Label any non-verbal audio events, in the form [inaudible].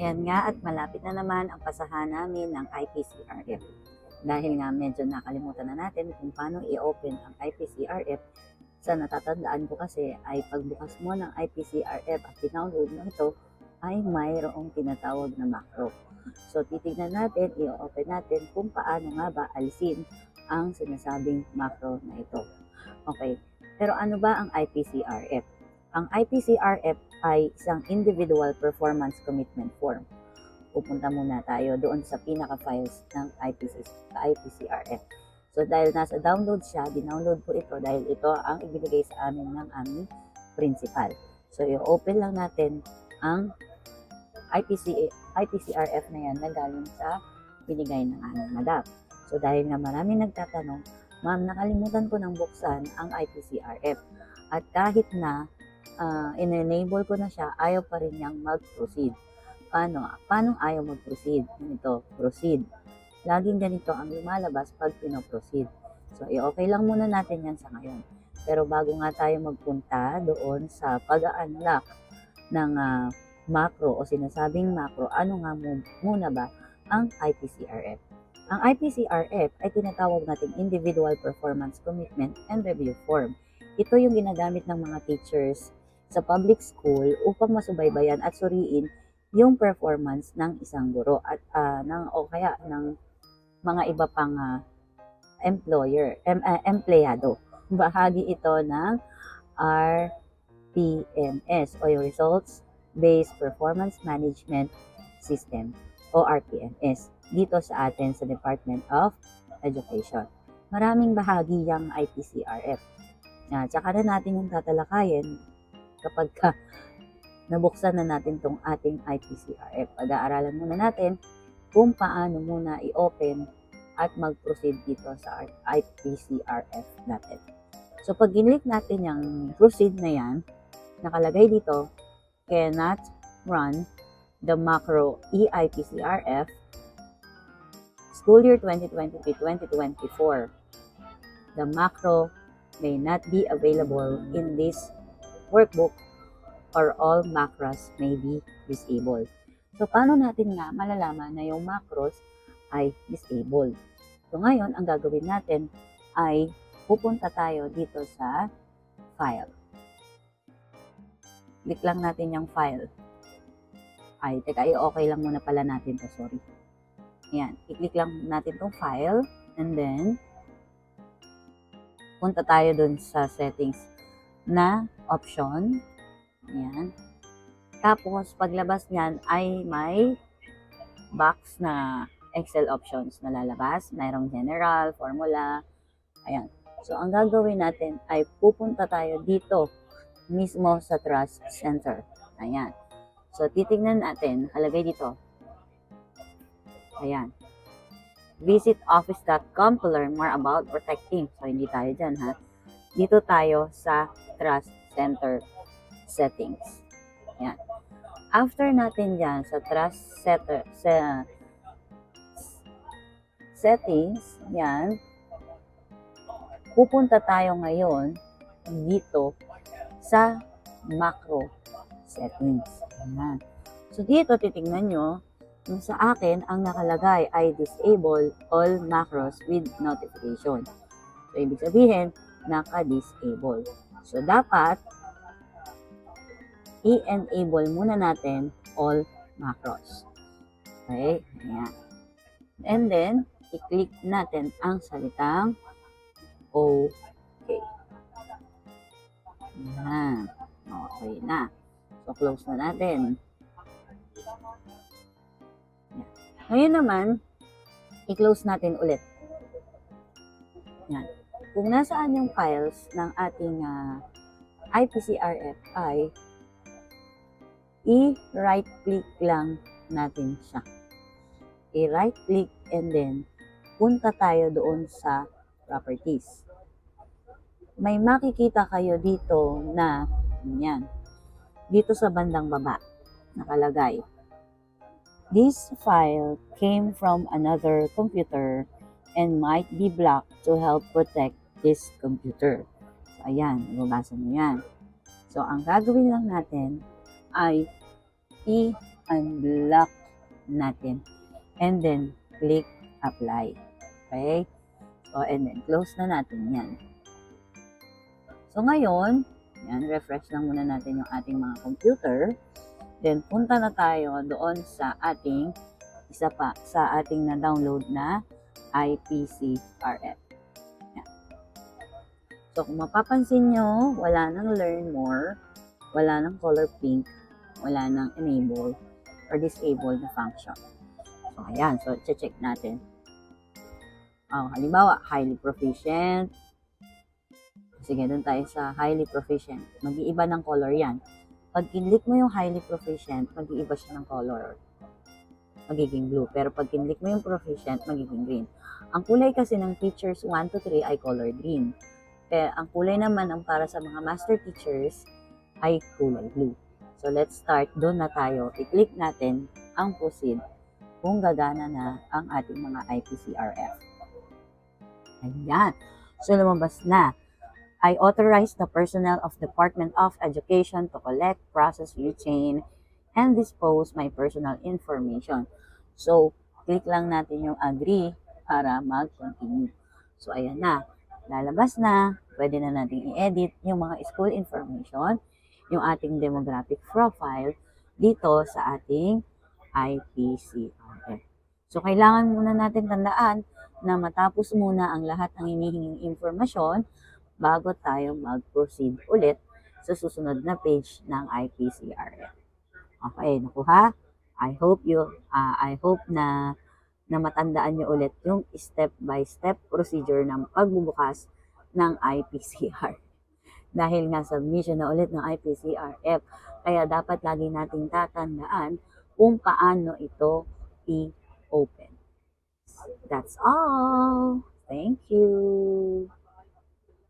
Ayan nga at malapit na naman ang pasahan namin ng IPCRF. Dahil nga medyo nakalimutan na natin kung paano i-open ang IPCRF, sa natatandaan ko kasi ay pagbukas mo ng IPCRF at download mo ito, ay mayroong tinatawag na macro. So titignan natin, i-open natin kung paano nga ba alisin ang sinasabing macro na ito. Okay, pero ano ba ang IPCRF? Ang IPCRF ay isang Individual Performance Commitment Form. Pupunta muna tayo doon sa pinaka-files ng IPC, IPCRF. So dahil nasa download siya, dinownload ko ito dahil ito ang ibinigay sa amin ng aming principal. So i-open lang natin ang IPC, IPCRF na yan na galing sa binigay ng aming madam. So dahil nga maraming nagtatanong, ma'am nakalimutan ko ng buksan ang IPCRF. At kahit na uh, in-enable ko na siya, ayaw pa rin niyang mag-proceed. Paano? Paano ayaw mag-proceed? Ganito, proceed. Laging ganito ang lumalabas pag pinoproceed. So, i-okay lang muna natin yan sa ngayon. Pero bago nga tayo magpunta doon sa pag-unlock ng ah, macro o sinasabing macro, ano nga mu- muna ba ang IPCRF? Ang IPCRF ay tinatawag nating Individual Performance Commitment and Review Form. Ito yung ginagamit ng mga teachers sa public school upang masubaybayan at suriin yung performance ng isang guro at ah, ng o kaya ng mga iba pang ah, employer, em, ah, empleyado. Bahagi ito ng RPMS o yung Results Based Performance Management System o RPMS dito sa atin sa Department of Education. Maraming bahagi yung IPCRF. Uh, tsaka na natin yung tatalakayin kapag ka nabuksan na natin tong ating IPCRF. Pag-aaralan muna natin kung paano muna i-open at mag-proceed dito sa IPCRF natin. So, pag ginlik natin yung proceed na yan, nakalagay dito, cannot run the macro EIPCRF school year 2023-2024. The macro may not be available in this workbook or all macros may be disabled. So, paano natin nga malalaman na yung macros ay disabled? So, ngayon, ang gagawin natin ay pupunta tayo dito sa file. Click lang natin yung file. Ay, teka, i-okay lang muna pala natin to, sorry. Ayan, i-click lang natin tong file and then punta tayo dun sa settings na option. Ayan. Tapos, paglabas niyan ay may box na Excel options na lalabas. Mayroong general, formula. Ayan. So, ang gagawin natin ay pupunta tayo dito mismo sa Trust Center. Ayan. So, titignan natin. Nakalagay dito. Ayan. Visit office.com to learn more about protecting. So, hindi tayo dyan, ha? Dito tayo sa Trust Center settings. Ayan. After natin dyan sa Trust Center, sa settings, yan, pupunta tayo ngayon dito sa macro settings. Ayan. So, dito titingnan nyo, sa akin, ang nakalagay ay disable all macros with notification. So, ibig sabihin, naka-disable. So, dapat, i-enable muna natin all macros. Okay? Ayan. And then, i-click natin ang salitang OK. Ayan. Okay na. So, close na natin. Ngayon naman, i-close natin ulit. Yan. Kung nasaan yung files ng ating ah, IPCRF ay i-right click lang natin siya. I-right click and then punta tayo doon sa properties. May makikita kayo dito na yan. Dito sa bandang baba nakalagay. This file came from another computer and might be blocked to help protect this computer. So, ayan, mababasa mo yan. So, ang gagawin lang natin ay i unlock natin. And then, click apply. Okay? So, and then, close na natin yan. So, ngayon, yan, refresh lang muna natin yung ating mga computer. Then, punta na tayo doon sa ating, isa pa, sa ating na-download na IPCRF. So, kung mapapansin nyo, wala nang learn more, wala nang color pink, wala nang enable or disable na function. So, ayan. So, check natin. Oh, halimbawa, highly proficient. Sige, doon tayo sa highly proficient. Mag-iiba ng color yan. Pag kinlik mo yung highly proficient, mag-iiba siya ng color. Magiging blue. Pero pag kinlik mo yung proficient, magiging green. Ang kulay kasi ng teachers 1 to 3 ay color green. Pero ang kulay naman ang para sa mga master teachers ay kulay blue. So let's start. Doon na tayo. I-click natin ang proceed kung gagana na ang ating mga IPCRF. Ayan. So lumabas na. I authorize the personnel of Department of Education to collect, process, retain, and dispose my personal information. So, click lang natin yung agree para mag-continue. So, ayan na. Lalabas na. Pwede na natin i-edit yung mga school information, yung ating demographic profile dito sa ating IPCRF. So, kailangan muna natin tandaan na matapos muna ang lahat ng hinihinging informasyon bago tayo mag-proceed ulit sa susunod na page ng IPCRF. Okay, nakuha? I hope you uh, I hope na na matandaan niyo ulit yung step by step procedure ng pagbubukas ng IPCR. [laughs] Dahil nga submission na ulit ng IPCRF, kaya dapat lagi nating tatandaan kung paano ito i-open. That's all. Thank you.